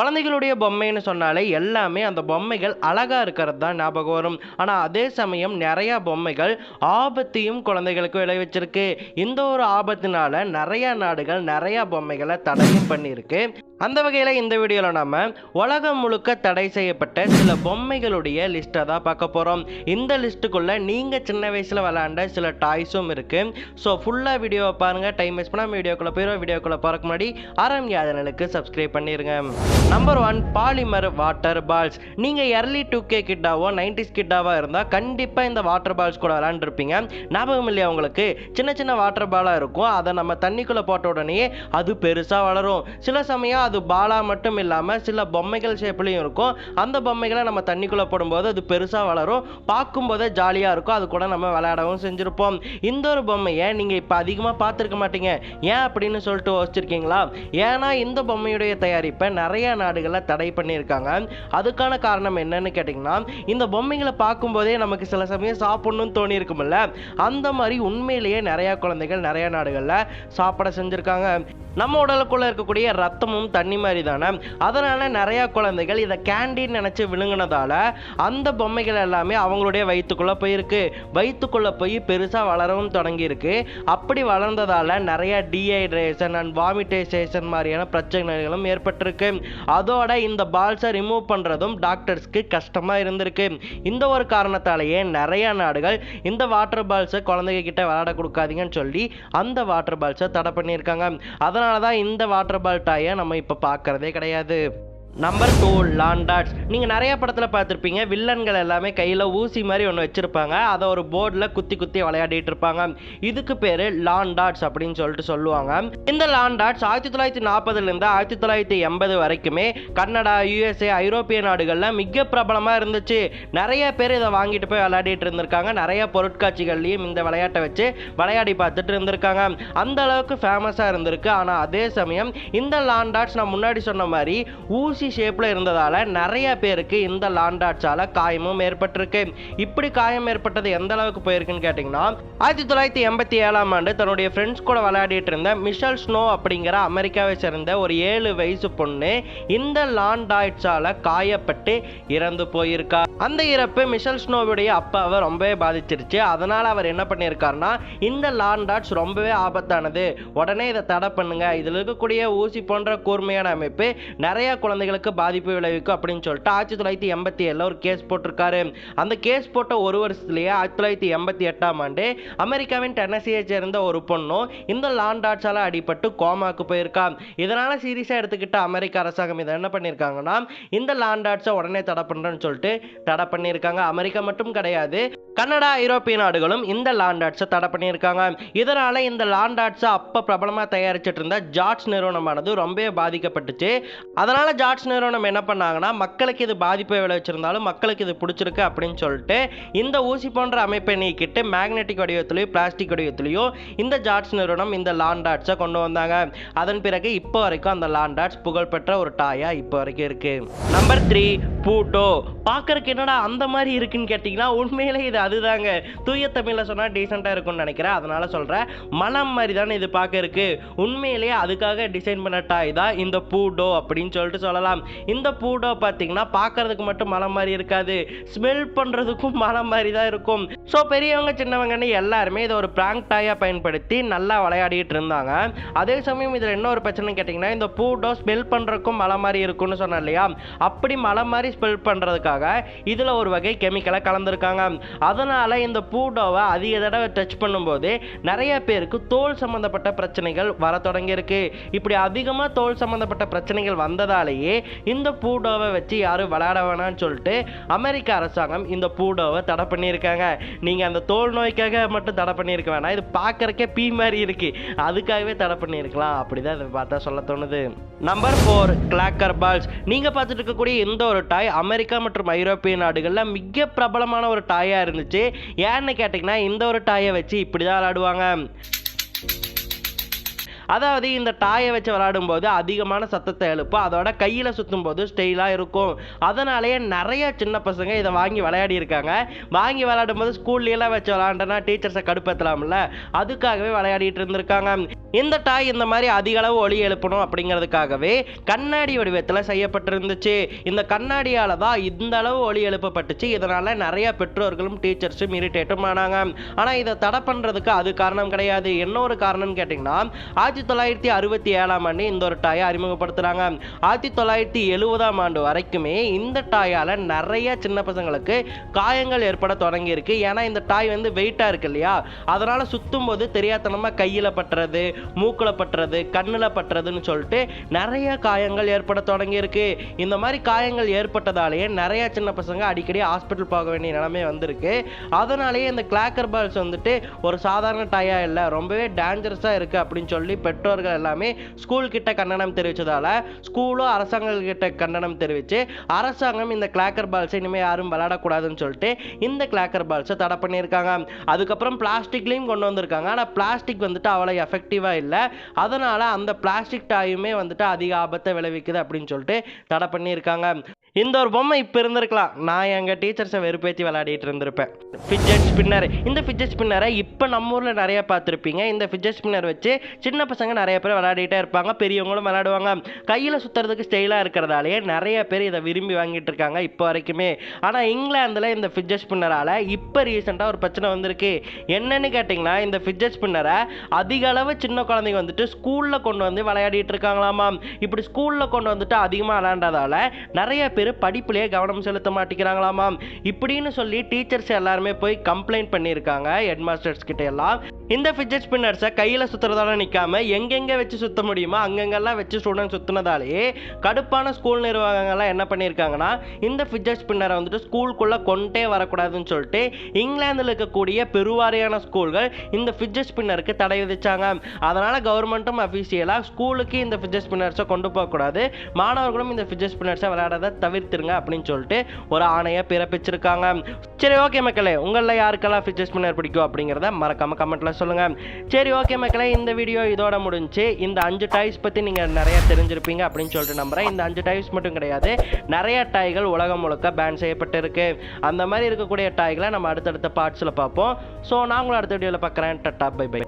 குழந்தைகளுடைய பொம்மைன்னு சொன்னாலே எல்லாமே அந்த பொம்மைகள் அழகா இருக்கிறது தான் ஞாபகம் வரும். ஆனால் அதே சமயம் நிறையா பொம்மைகள் ஆபத்தையும் குழந்தைகளுக்கு விளைவிச்சிருக்கு. இந்த ஒரு ஆபத்தினால நிறையா நாடுகள் நிறையா பொம்மைகளை தடையும் பண்ணியிருக்கு. அந்த வகையில் இந்த வீடியோவில் நாம் உலகம் முழுக்க தடை செய்யப்பட்ட சில பொம்மைகளுடைய லிஸ்ட்டை தான் பார்க்க போகிறோம் இந்த லிஸ்ட்டுக்குள்ளே நீங்கள் சின்ன வயசில் விளாண்ட சில டாய்ஸும் இருக்குது ஸோ ஃபுல்லாக வீடியோவை பாருங்கள் டைம் வேஸ்ட் பண்ணால் வீடியோக்குள்ளே போயிடும் வீடியோக்குள்ளே போகிறக்கு முன்னாடி ஆரம்பிய சேனலுக்கு சப்ஸ்கிரைப் பண்ணிடுங்க number one Polimer water falls நீங்கள் எர்லி டூ கே கிட்டாவோ நைன்டிஸ் கிட்டாவோ இருந்தால் கண்டிப்பாக இந்த வாட்டர் பால்ஸ் கூட விளாண்டுருப்பீங்க ஞாபகம் இல்லையா உங்களுக்கு? சின்ன சின்ன வாட்டர் பாலாக இருக்கும். அதை நம்ம தண்ணிக்குள்ளே போட்ட உடனே அது பெருசாக வளரும். சில சமயம் அது பாலா மட்டும் இல்லாமல் சில பொம்மைகள் ஷேப்லேயும் இருக்கும். அந்த பொம்மைகளை நம்ம தண்ணிக்குள்ளே போடும்போது அது பெருசாக வளரும். பார்க்கும்போதே ஜாலியாக இருக்கும். அது கூட நம்ம விளையாடவும் செஞ்சுருப்போம். இந்த ஒரு பொம்மையை நீங்கள் இப்போ அதிகமாக பார்த்துருக்க மாட்டீங்க. ஏன் அப்படின்னு சொல்லிட்டு யோசிச்சிருக்கீங்களா? ஏன்னா இந்த பொம்மையுடைய தயாரிப்பை நிறைய நாடுகளில் தடை பண்ணியிருக்காங்க. அதுக்கான காரணம் என்னன்னு கேட்டிங்கன்னா இந்த பொம்மைகளை பார்க்கும்போதே நமக்கு சில சமயம் சாப்பிட்ணும்னு தோணி இருக்குமில்ல அந்த மாதிரி உண்மையிலேயே நிறையா குழந்தைகள் நிறையா நாடுகளில் சாப்பிட செஞ்சுருக்காங்க. நம்ம உடலுக்குள்ளே இருக்கக்கூடிய ரத்தமும் தண்ணி மாதிரி தானே? அதனால நிறைய குழந்தைகள் இதை கேண்டீன் நினைச்சு விழுங்கினதால அந்த பொம்மைகள் எல்லாமே அவங்களுடைய வயிற்றுக்குள்ள போயிருக்கு. வயிற்றுக்குள்ள போய் பெருசா வளரவும் தொடங்கியிருக்கு. அப்படி வளர்ந்ததால நிறைய டீஹைட்ரேஷன் அண்ட் வாமிட்டைசேஷன் மாதிரியான பிரச்சனைகளும் ஏற்பட்டிருக்கு. அதோட இந்த பால்ஸை ரிமூவ் பண்றதும் டாக்டர்ஸ்க்கு கஷ்டமா இருந்திருக்கு. இந்த ஒரு காரணத்தாலேயே நிறைய நாடுகள் இந்த வாட்டர் பால்ஸை குழந்தைங்க கிட்ட விளையாட கொடுக்காதீங்கன்னு சொல்லி அந்த வாட்டர் பால்ஸை தடை பண்ணியிருக்காங்க. அதனால தான் இந்த வாட்டர் பால் டாயை நம்ம இப்போ பார்க்கறதே கிடையாது. நம்பர் டூ லாண்டாட்ஸ் நீங்கள் நிறைய படத்தில் பார்த்துருப்பீங்க. வில்லன்கள் எல்லாமே கையில் ஊசி மாதிரி ஒன்று வச்சுருப்பாங்க. அதை ஒரு போர்டில் குத்தி குத்தி விளையாடிட்டு இருப்பாங்க. இதுக்கு பேர் லாண்டாட்ஸ் அப்படின்னு சொல்லிட்டு சொல்லுவாங்க. இந்த லாண்டாட்ஸ் ஆயிரத்தி தொள்ளாயிரத்தி நாற்பதுலேருந்து ஆயிரத்தி தொள்ளாயிரத்தி எண்பது வரைக்குமே கன்னடா யூஎஸ்ஏ ஐரோப்பிய நாடுகளில் மிக பிரபலமாக இருந்துச்சு. நிறைய பேர் இதை வாங்கிட்டு போய் விளையாடிட்டு இருந்திருக்காங்க. நிறைய பொருட்காட்சிகள்லையும் இந்த விளையாட்டை வச்சு விளையாடி பார்த்துட்டு இருந்திருக்காங்க. அந்த அளவுக்கு ஃபேமஸாக இருந்திருக்கு. ஆனால் அதே சமயம் இந்த லாண்டாட்ஸ் நான் முன்னாடி சொன்ன மாதிரி ஊசி ஷேப்பில் இருந்ததால் நிறைய பேருக்கு இந்த லாண்டாட்ஸால் காயமும் ஏற்பட்டிருக்கு. இப்படி காயம் ஏற்பட்டது எந்த அளவுக்கு போயிருக்குன்னு கேட்டிங்கன்னா ஆயிரத்தி தொள்ளாயிரத்தி எண்பத்தி ஏழாம் ஆண்டு தன்னுடைய ஃப்ரெண்ட்ஸ் கூட விளையாடிட்டு இருந்த மிஷல் ஸ்னோ அப்படிங்கிற அமெரிக்காவை சேர்ந்த ஒரு ஏழு வயசு பொண்ணு இந்த லாண்டாய்ட்ஸால் காயப்பட்டு இறந்து போயிருக்கா. அந்த இறப்பு மிஷல் ஸ்னோவுடைய அப்பாவை ரொம்பவே பாதிச்சிருச்சு. அதனால் அவர் என்ன பண்ணியிருக்காருன்னா இந்த லாண்டாட்ஸ் ரொம்பவே ஆபத்தானது. உடனே இதை தடை பண்ணுங்க. இதில் இருக்கக்கூடிய ஊசி போன்ற கூர்மையான அமைப்பு நிறைய விவசாயிகளுக்கு பாதிப்பு விளைவிக்கும் அப்படின்னு சொல்லிட்டு ஆயிரத்தி தொள்ளாயிரத்தி எண்பத்தி ஏழில் ஒரு கேஸ் போட்டிருக்காரு. அந்த கேஸ் போட்ட ஒரு வருஷத்துலேயே ஆயிரத்தி தொள்ளாயிரத்தி எண்பத்தி எட்டாம் ஆண்டு அமெரிக்காவின் டென்னசியை சேர்ந்த ஒரு பொண்ணும் இந்த லாண்டாட்ஸால் அடிபட்டு கோமாக்கு போயிருக்கா. இதனால் சீரியஸாக எடுத்துக்கிட்ட அமெரிக்க அரசாங்கம் இதை என்ன பண்ணியிருக்காங்கன்னா இந்த லாண்டாட்ஸை உடனே தடை பண்ணுறேன்னு சொல்லிட்டு தடை பண்ணியிருக்காங்க அமெரிக்கா மட்டும் கிடையாது கனடா ஐரோப்பிய நாடுகளும் இந்த லாண்டாட்ஸை தடை பண்ணியிருக்காங்க. இதனால் இந்த லாண்டாட்ஸை அப்போ பிரபலமாக தயாரிச்சிட்டு இருந்த ஜார்ஜ் நிறுவனமானது ரொம்பவே பாதிக்கப்பட்டுச்சு. அதனால் ஜார்ஜ் நிறுவனம் என்ன பண்ணாங்கன்னா மக்களுக்கு இது பாதிப்பை விளைவிச்சிருந்தாலும் மக்களுக்கு இது பிடிச்சிருக்கு அப்படின்னு சொல்லிட்டு இந்த ஊசி போன்ற அமைப்பை நீக்கிட்டு மேக்னெட்டிக் வடிவத்திலையும் பிளாஸ்டிக் வடிவத்திலையும் இந்த ஜார்ஜ் நிறுவனம் இந்த லாண்டாட்ஸை கொண்டு வந்தாங்க. அதன் பிறகு இப்போ வரைக்கும் அந்த லாண்டாட்ஸ் புகழ்பெற்ற ஒரு டாயாக இப்போ வரைக்கும் இருக்குது நம்பர் த்ரீ பூட்டோ. பார்க்கறதுக்கு என்னடா அந்த மாதிரி இருக்குன்னு கேட்டிங்கன்னா உண்மையிலே இது அதுதாங்க. தூய தமிழில் சொன்னால் டீசெண்டாக இருக்கும்னு நினைக்கிறேன். அதனால சொல்கிறேன் மனம் மாதிரி தானே இது பார்க்க இருக்கு. உண்மையிலேயே அதுக்காக டிசைன் பண்ண டாய் தான் இந்த பூடோ அப்படின்னு சொல்லிட்டு சொல்லலாம். இந்த பூடோ பார்த்தீங்கன்னா பார்க்கறதுக்கு மட்டும் மலம் மாதிரி இருக்காது. ஸ்மெல் பண்ணுறதுக்கும் மலம் மாதிரி தான் இருக்கும். ஸோ பெரியவங்க சின்னவங்கன்னு எல்லாருமே இதை ஒரு பிராங்க் டாயாக பயன்படுத்தி நல்லா விளையாடிட்டு இருந்தாங்க. அதே சமயம் இதில் என்ன ஒரு பிரச்சனை கேட்டிங்கன்னா இந்த பூடோ ஸ்மெல் பண்ணுறதுக்கும் மலை மாதிரி இருக்கும்னு சொன்னேன் இல்லையா? அப்படி மலை மாதிரி ஸ்மெல் பண்ணுறதுக்காக இதில் ஒரு வகை கெமிக்கலை கலந்துருக்காங்க. அதனால் இந்த பூடோவை அதிக தடவை டச் பண்ணும்போது நிறைய பேருக்கு தோல் சம்மந்தப்பட்ட பிரச்சனைகள் வர தொடங்கியிருக்கு. இப்படி அதிகமாக தோல் சம்மந்தப்பட்ட பிரச்சனைகள் வந்ததாலேயே இந்த பூடோவை வச்சு யாரும் விளையாட வேணாம்னு சொல்லிட்டு அமெரிக்க அரசாங்கம் இந்த பூடோவை தடை பண்ணியிருக்காங்க. நீங்கள் அந்த தோல் நோய்க்காக மட்டும் தடை பண்ணியிருக்க வேணாம். இது பார்க்குறக்கே பீ மாதிரி இருக்குது அதுக்காகவே தடை பண்ணியிருக்கலாம். அப்படி தான் இதை பார்த்தா சொல்ல தோணுது. நம்பர் ஃபோர் கிளாக்கர் பால்ஸ் நீங்கள் பார்த்துட்டு இருக்கக்கூடிய இந்த ஒரு டாய் அமெரிக்கா மற்றும் ஐரோப்பிய நாடுகளில் மிக பிரபலமான ஒரு டாயாக இருந்து இருந்துச்சு. ஏன்னு கேட்டிங்கன்னா இந்த ஒரு டாயை வச்சு இப்படி தான் விளாடுவாங்க அதாவது இந்த டாயை வச்சு விளையாடும்போது அதிகமான சத்தத்தை எழுப்பும். அதோட கையில் சுற்றும் போது ஸ்டைலாக இருக்கும். அதனாலேயே நிறைய சின்ன பசங்க இதை வாங்கி விளையாடி இருக்காங்க. வாங்கி விளையாடும் போது ஸ்கூல்லாம் வச்சு விளையாண்டனா டீச்சர்ஸை கடுப்பேற்றலாம்ல அதுக்காகவே விளையாடிட்டு இருந்திருக்காங்க. இந்த டாய் இந்த மாதிரி அதிக அளவு ஒளி எழுப்பணும் அப்படிங்கிறதுக்காகவே கண்ணாடி வடிவத்தில் செய்யப்பட்டிருந்துச்சு. இந்த கண்ணாடியால் தான் இந்த அளவு ஒளி எழுப்பப்பட்டுச்சு. இதனால் நிறைய பெற்றோர்களும் டீச்சர்ஸும் இரிட்டேட்டும் ஆனாங்க. ஆனால் இதை தடை பண்ணுறதுக்கு அது காரணம் கிடையாது. என்ன ஒரு காரணம்னு கேட்டிங்கன்னா ஆஜ் ஆயிரத்தி தொள்ளாயிரத்தி அறுபத்தி ஏழாம் ஆண்டு இந்த ஒரு டாயை அறிமுகப்படுத்துகிறாங்க ஆயிரத்தி தொள்ளாயிரத்தி எழுபதாம் ஆண்டு வரைக்குமே இந்த டாயால் நிறைய சின்ன பசங்களுக்கு காயங்கள் ஏற்பட தொடங்கியிருக்கு. ஏன்னா இந்த டாய் வந்து வெயிட்டாக இருக்கு இல்லையா? அதனால் சுற்றும் போது தெரியாதனமாக கையில் பட்டுறது மூக்கில் பட்டுறது கண்ணில் பட்டுறதுன்னு சொல்லிட்டு நிறைய காயங்கள் ஏற்பட தொடங்கியிருக்கு. இந்த மாதிரி காயங்கள் ஏற்பட்டதாலேயே நிறைய சின்ன பசங்க அடிக்கடி ஹாஸ்பிட்டல் போக வேண்டிய நிலைமை வந்திருக்கு. அதனாலேயே இந்த கிளாக்கர் பால்ஸ் வந்துட்டு ஒரு சாதாரண டாயா இல்லை ரொம்பவே டேஞ்சரஸாக இருக்குது அப்படின்னு சொல்லி பெற்றோர்கள் எல்லாமே ஸ்கூல் கிட்ட கண்டனம் தெரிவித்ததால ஸ்கூலும் அரசாங்கம் கிட்ட கண்டனம் தெரிவித்து அரசாங்கம் இந்த கிளாக்கர் பால்ஸை இனிமேல் யாரும் விளையாடக்கூடாதுன்னு சொல்லிட்டு இந்த கிளாக்கர் பால்ஸை தடை பண்ணியிருக்காங்க. அதுக்கப்புறம் பிளாஸ்டிக்லேயும் கொண்டு வந்திருக்காங்க. ஆனால் பிளாஸ்டிக் வந்துட்டு அவ்வளோ எஃபெக்டிவாக இல்லை. அதனால் அந்த பிளாஸ்டிக் டாயுமே வந்துட்டு அதிக ஆபத்தை விளைவிக்குது அப்படின்னு சொல்லிட்டு தடை பண்ணியிருக்காங்க. இந்த ஒரு பொம்மை இப்போ இருந்திருக்கலாம். நான் எங்கள் டீச்சர்ஸை வெறுப்பேற்றி விளையாடிட்டு இருந்திருப்பேன். ஃபிட்ஜெட் ஸ்பின்னர் இந்த ஃபிட்ஜெட் ஸ்பின்னரை இப்போ நம்ம ஊரில் நிறைய பார்த்துருப்பீங்க. இந்த ஃபிட்ஜெட் ஸ்பின்னர் வச்சு சின்ன பசங்க நிறைய பேர் விளையாடிட்டே இருப்பாங்க. பெரியவங்களும் விளையாடுவாங்க. கையில் சுற்றுறதுக்கு ஸ்டைலாக இருக்கிறதாலேயே நிறைய பேர் இதை விரும்பி வாங்கிட்டு இருக்காங்க இப்போ வரைக்குமே. ஆனால் இங்கிலாந்தில் இந்த ஃபிட்ஜெட் ஸ்பின்னரால் இப்போ ரீசெண்டாக ஒரு பிரச்சனை வந்திருக்கு. என்னன்னு கேட்டிங்கன்னா இந்த ஃபிட்ஜெட் ஸ்பின்னரை அதிக அளவு சின்ன குழந்தைங்க வந்துட்டு ஸ்கூலில் கொண்டு வந்து விளையாடிட்டு இருக்காங்களாமா. இப்படி ஸ்கூலில் கொண்டு வந்துட்டு அதிகமாக விளையாண்டதால நிறைய பேர் படிப்புலேயே கவனம் செலுத்த மாட்டேங்கிறாங்களாமா இப்படின்னு சொல்லி டீச்சர்ஸ் எல்லாருமே போய் கம்ப்ளைண்ட் பண்ணியிருக்காங்க ஹெட் மாஸ்டர்ஸ் கிட்ட எல்லாம். இந்த ஃபிட்ஜெட் ஸ்பின்னர்ஸை கையில் சுற்றுறதால நிற்காம எங்கெங்கே வச்சு சுற்ற முடியுமோ அங்கங்கெல்லாம் வச்சு ஸ்டூடெண்ட் சுற்றினதாலேயே கடுப்பான ஸ்கூல் நிர்வாகங்கள்லாம் என்ன பண்ணியிருக்காங்கன்னா இந்த ஃபிட்ஜெட் ஸ்பின்னரை வந்துட்டு ஸ்கூலுக்குள்ளே கொண்டே வரக்கூடாதுன்னு சொல்லிட்டு இங்கிலாந்தில் இருக்கக்கூடிய பெருவாரியான ஸ்கூல்கள் இந்த ஃபிட்ஜெட் ஸ்பின்னருக்கு தடை விதிச்சாங்க. அதனால் கவர்மெண்ட்டும் அஃபீஷியலாக ஸ்கூலுக்கு இந்த ஃபிட்ஜெட் ஸ்பின்னர்ஸை கொண்டு போகக்கூடாது. மாணவர்களும் இந்த ஃபிட்ஜெட் ஸ்பின்னர்ஸை விளையாடாத தவிர்த்துருங்க அப்படின்னு சொல்லிட்டு ஒரு ஆணையை பிறப்பிச்சிருக்காங்க. சரி ஓகே மக்களே உங்களில் யாருக்கெல்லாம் ஃபிட்ஜெட் ஸ்பின்னர் பிடிக்கும் அப்படிங்கிறத மறக்காமல் கமெண்ட்டில் சொல்லுங்கள் சரி ஓகே மக்களே இந்த வீடியோ இதோட முடிஞ்சு இந்த அஞ்சு டாய்ஸ் பற்றி நீங்கள் நிறைய தெரிஞ்சிருப்பீங்க அப்படின்னு சொல்லிட்டு நம்புகிறேன் இந்த அஞ்சு டாய்ஸ் மட்டும் கிடையாது. நிறைய டாய்கள் உலகம் முழுக்க பேன் செய்யப்பட்டிருக்கு. அந்த மாதிரி இருக்கக்கூடிய டாய்களை நம்ம அடுத்தடுத்த பார்ட்ஸில் பார்ப்போம். ஸோ நான் உங்களை அடுத்த வீடியோவில் பார்க்குறேன். Ta-ta by by